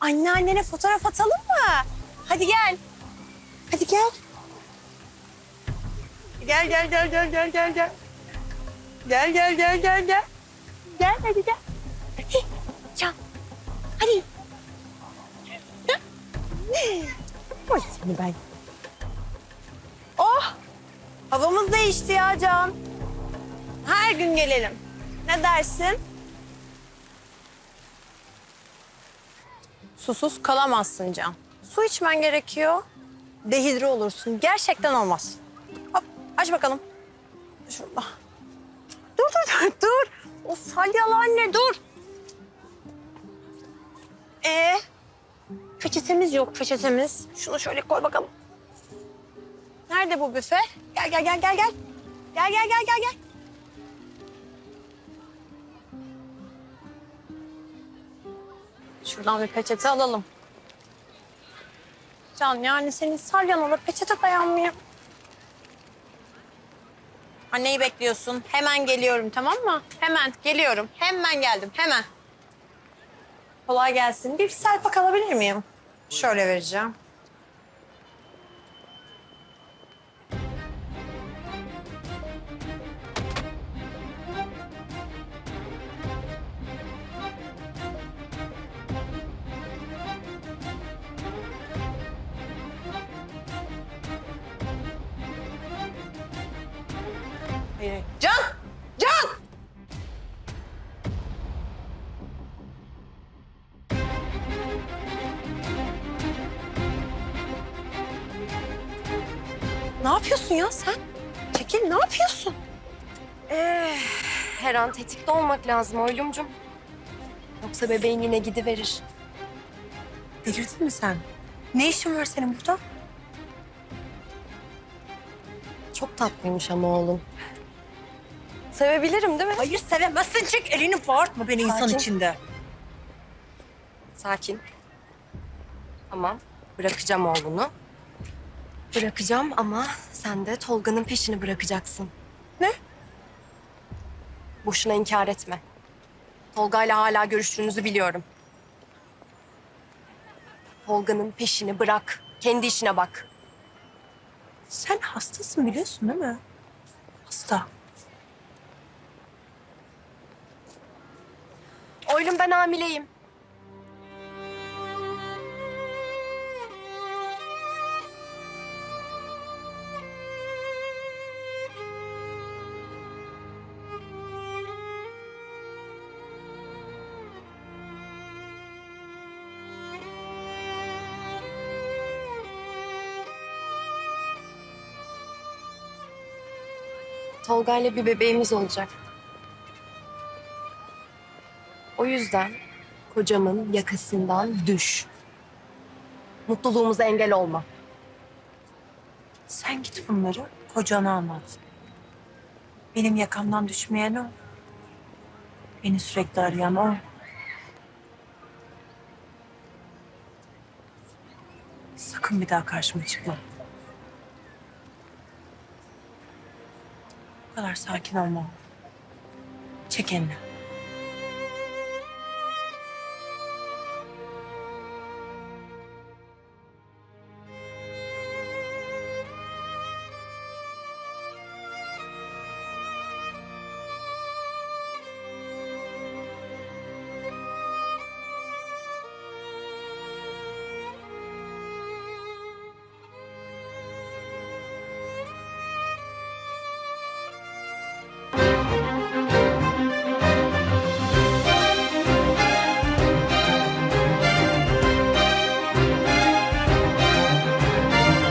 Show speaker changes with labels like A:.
A: Anneannene fotoğraf atalım mı? Hadi gel. Hadi gel. Gel gel gel gel gel gel gel. Gel gel gel gel gel. Gel hadi gel. Hadi. Can. Hadi. Oy seni ben. Oh! Havamız değişti ya Can. Her gün gelelim. Ne dersin? Susuz kalamazsın Can. Su içmen gerekiyor. Dehidre olursun. Gerçekten olmaz. Hop aç bakalım. Şurada. Dur dur dur dur. O salyalı anne dur. Ee, peçetemiz yok peçetemiz. Şunu şöyle koy bakalım. Nerede bu büfe? Gel gel gel gel gel. Gel gel gel gel gel. Şuradan bir peçete alalım. Can yani senin salyana da peçete dayanmıyor. Anneyi bekliyorsun. Hemen geliyorum tamam mı? Hemen geliyorum. Hemen geldim hemen. Kolay gelsin. Bir selpak alabilir miyim? Şöyle vereceğim. Hayır. Can! Can! Ne yapıyorsun ya sen? Çekil ne yapıyorsun?
B: Ee, her an tetikte olmak lazım oylumcum. Yoksa bebeğin yine gidiverir.
A: Delirdin mi sen? Ne işin var senin burada?
B: Çok tatlıymış ama oğlum. Sevebilirim değil mi?
A: Hayır sevemezsin. Çek elini bağırtma beni insan
B: Sakin.
A: içinde.
B: Sakin. Tamam. Bırakacağım oğlunu. Bırakacağım ama sen de Tolga'nın peşini bırakacaksın.
A: Ne?
B: Boşuna inkar etme. Tolga'yla hala görüştüğünüzü biliyorum. Tolga'nın peşini bırak. Kendi işine bak.
A: Sen hastasın biliyorsun değil mi? Hasta.
B: Oylum ben hamileyim. Tolga ile bir bebeğimiz olacak. O yüzden kocamın yakasından düş. Mutluluğumuza engel olma.
A: Sen git bunları kocana anlat. Benim yakamdan düşmeyen o. Beni sürekli arayan o. Sakın bir daha karşıma çıkma. Bu kadar sakin olma. Çek elini.